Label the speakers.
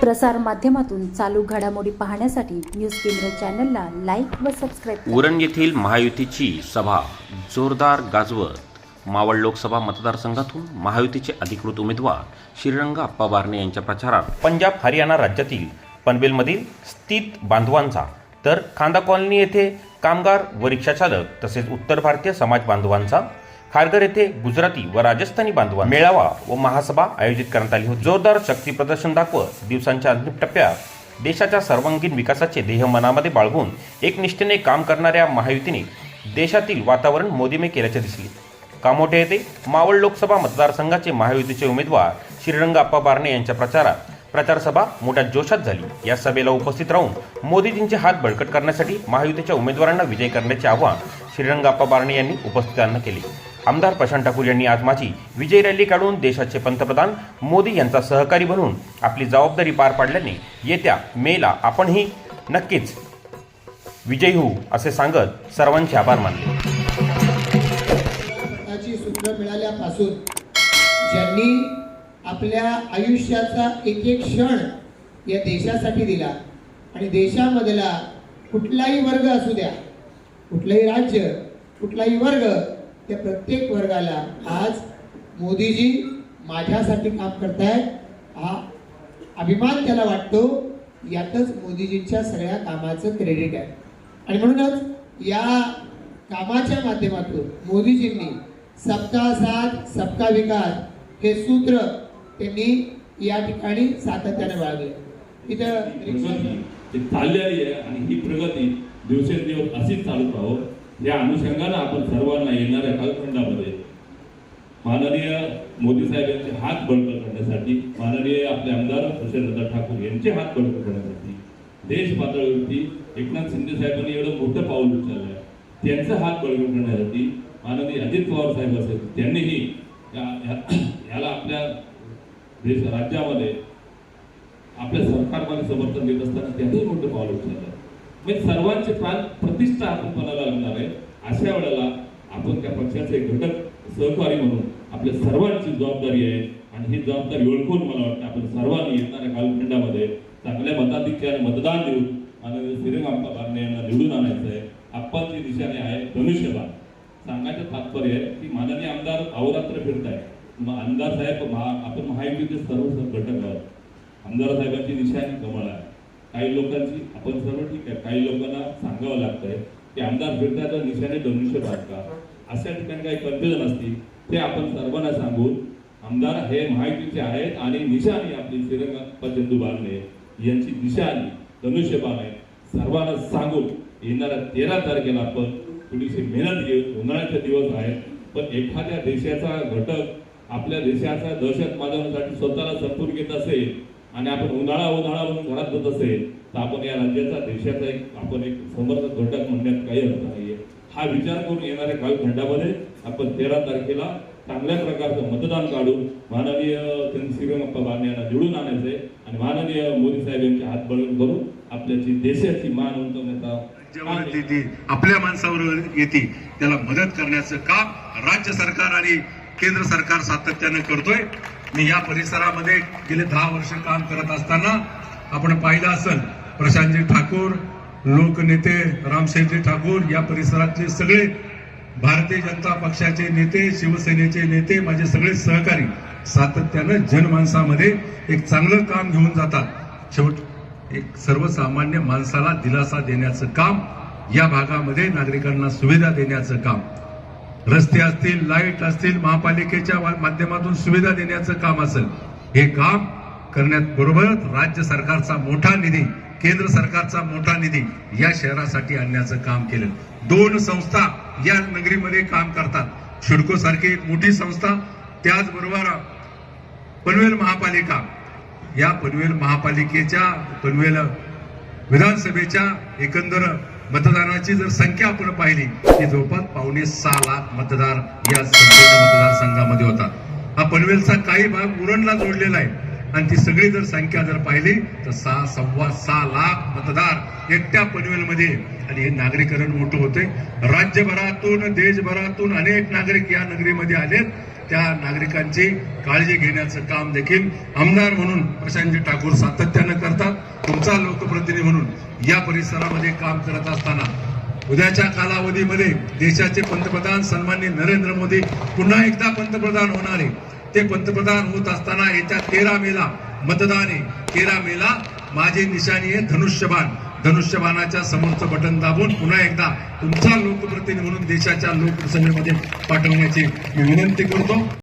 Speaker 1: प्रसार माध्यमातून चालू घडामोडी पाहण्यासाठी न्यूज केंद्र चॅनलला लाईक व सबस्क्राईब
Speaker 2: उरण येथील महायुतीची सभा जोरदार गाजवत मावळ लोकसभा मतदारसंघातून महायुतीचे अधिकृत उमेदवार श्रीरंग अप्पा बारणे यांच्या प्रचारात पंजाब हरियाणा राज्यातील पनवेलमधील स्थित बांधवांचा तर खांदा कॉलनी येथे कामगार व रिक्षाचालक तसेच उत्तर भारतीय समाज बांधवांचा खारघर येथे गुजराती व राजस्थानी बांधवा मेळावा व महासभा आयोजित करण्यात आली होती. जोरदार शक्ती प्रदर्शन दाखवत दिवसांच्या अंतिम टप्प्यात देशाच्या सर्वांगीण विकासाचे ध्येय मनामध्ये बाळगून एकनिष्ठेने काम करणाऱ्या महायुतीने देशातील वातावरण मोदीमय केल्याचे दिसले. कामोठे येथे मावळ लोकसभा मतदारसंघाचे महायुतीचे उमेदवार श्रीरंग अप्पा बारणे यांच्या प्रचारात प्रचारसभा मोठ्या जोशात झाली. या सभेला उपस्थित राहून मोदीजींचे हात बळकट करण्यासाठी महायुतीच्या उमेदवारांना विजय करण्याचे आवाहन श्रीरंग अप्पा बारणे यांनी उपस्थितांना केले. आमदार प्रशांत ठाकूर यांनी आज माझी विजय रॅली काढून देशाचे पंतप्रधान मोदी यांचा सहकारी बनून आपली जबाबदारी पार पाडल्याने येत्या मेला आपणही नक्कीच विजयी होऊ असे सांगत सर्वांचे आभार मानले.
Speaker 3: सूत्र मिळाल्यापासून ज्यांनी आपल्या आयुष्याचा एक एक क्षण या देशासाठी दिला आणि देशामधला कुठलाही वर्ग असू द्या कुठलंही राज्य कुठलाही वर्ग त्या प्रत्येक वर्गाला आज मोदीजी माझ्यासाठी काम करतायत. हा अभिमान त्याला वाटतो यातच मोदीजींच्या सगळ्या कामाचं क्रेडिट आहे. आणि म्हणूनच या कामाच्या माध्यमातून मोदीजींनी सबका साथ सबका विकास हे सूत्र त्यांनी या ठिकाणी सातत्याने बाळगले. इथं रिक्षा
Speaker 4: प्रगती आहे आणि ही प्रगती दिवसेंदिवस अशीच चालू राहो. या अनुषंगानं आपण सर्वांना येणाऱ्या कालखंडामध्ये माननीय मोदी साहेबांचे हात बळकट करण्यासाठी माननीय आपले आमदार प्रशांत ठाकूर यांचे हात बळकट करण्यासाठी देश पातळीवरती एकनाथ शिंदे साहेबांनी एवढं मोठं पाऊल उचललं आहे हात बळकट करण्यासाठी माननीय अजित पवार साहेब असेल त्यांनीही याला आपल्या देश राज्यामध्ये आपल्या सरकारमध्ये समर्थन देत असताना त्यांनीही मोठं पाऊल उचललं म्हणजे सर्वांचे प्राण प्रतिष्ठा आपण कोणाला अशा वेळेला आपण त्या पक्षाचे घटक सहकारी म्हणून आपल्या सर्वांची जबाबदारी आहे. आणि ही जबाबदारी ओळखून मला वाटतं आपण सर्वांनी येणाऱ्या कालखंडामध्ये चांगल्या मताधिक्याने मतदान देऊन माननीय श्रीरंग आप्पा बारणे यांना निवडून आणायचं आहे. आप्पांची दिशाने आहे धनुष्यबाण. सांगायचं तात्पर्य आहे की माननीय आमदार अहोरात्र फिरताय. मग आमदार साहेब महा आपण महायुतीचे सर्व घटक आहोत. आमदार साहेबांची निशाणी कमळ आहे. काही लोकांची आपण सर्व ठीक आहे. काही लोकांना सांगावं लागतंय. ते आमदार फिरतात निशाने दोनशे धनुष्यबाण का? अशा ठिकाणी काही कन्फ्युजन असतील ते आपण सर्वांना सांगून आमदार हे महायुतीचे आहेत आणि निशाणी आपली श्रीरंगप्पा चंदू बारणे यांची निशाणी धनुष्यबाण आहे सर्वांना सांगून येणाऱ्या तेरा तारखेला आपण थोडीशी मेहनत घेऊ उन्हाळ्याचे दिवस आहेत. पण एखाद्या देशाचा घटक आपल्या देशाचा दहशत माजवण्यासाठी स्वतःला संपून घेत असेल आणि आपण उन्हाळा उन्हाळा म्हणून घरात होत असेल तर आपण या राज्याचा देशाचा एक आपण एक समर्थक घटक म्हणण्यात काही अर्थ नाहीये. हा विचार करून येणाऱ्या कालखंडामध्ये आपण तेरा तारखेला चांगल्या प्रकारचं मतदान काढून माननीय शिवमप्पा बांधे यांना निवडून आणायचंय आणि माननीय मोदी साहेब यांचे हात बळून करून आपल्याची देशाची मान उंचवण्याचा
Speaker 5: येते आपल्या माणसावर येते त्याला मदत करण्याचं काम राज्य सरकार आणि केंद्र सरकार सातत्यानं करतोय. मी या परिसरामध्ये गेले दहा वर्ष काम करत असताना आपण पाहिलं असेल प्रशांतजी ठाकूर लोकनेते रामशेठजी ठाकूर या परिसरातले सगळे भारतीय जनता पक्षाचे नेते शिवसेनेचे नेते माझे सगळे सहकारी सातत्यानं जनमानसामध्ये एक चांगलं काम घेऊन जातात. शेवट एक सर्वसामान्य माणसाला दिलासा देण्याचं काम या भागामध्ये नागरिकांना सुविधा देण्याचं काम. रस्ते असतील लाइट असतील महापालिकेच्या माध्यमातून सुविधा देण्याचं काम असेल हे काम करण्यात बरोबरच राज्य सरकारचा मोठा निधी केंद्र सरकारचा मोठा निधी या शहरासाठी आणण्याचं काम केलं. दोन संस्था या नगरीमध्ये काम करतात. शिडको सारखी एक मोठी संस्था त्याचबरोबर पनवेल महापालिका. या पनवेल महापालिकेच्या पनवेल विधानसभेच्या एकंदर मतदानाची जर संख्या आपण पाहिली की जवळपास पावणे सहा लाख मतदार या संपूर्ण मतदारसंघामध्ये होता हा पनवेलचा काही भाग उरणला जोडलेला आहे. आणि ती सगळी जर संख्या जर पाहिली तर सहा सव्वा सहा लाख मतदार एकट्या पनवेलमध्ये आणि हे नागरीकरण मोठं होते राज्यभरातून देशभरातून अनेक नागरिक या नगरीमध्ये आलेत. त्या नागरिकांची काळजी घेण्याचं काम देखील आमदार म्हणून प्रशांतजी ठाकूर सातत्यानं करतात. तुमचा लोकप्रतिनिधी म्हणून या परिसरामध्ये काम करत असताना उद्याच्या कालावधीमध्ये देशाचे पंतप्रधान सन्माननीय नरेंद्र मोदी पुन्हा एकदा पंतप्रधान होणारे. ते पंतप्रधान होत असताना येत्या तेरा मेला मतदान आहे. तेरा मेला माझी निशाणी आहे धनुष्यबाण. धनुष्यबाणाच्या समोरचं बटन दाबून पुन्हा एकदा तुमचा लोकप्रतिनिधी म्हणून देशाच्या लोकसभेमध्ये पाठवण्याची मी विनंती करतो.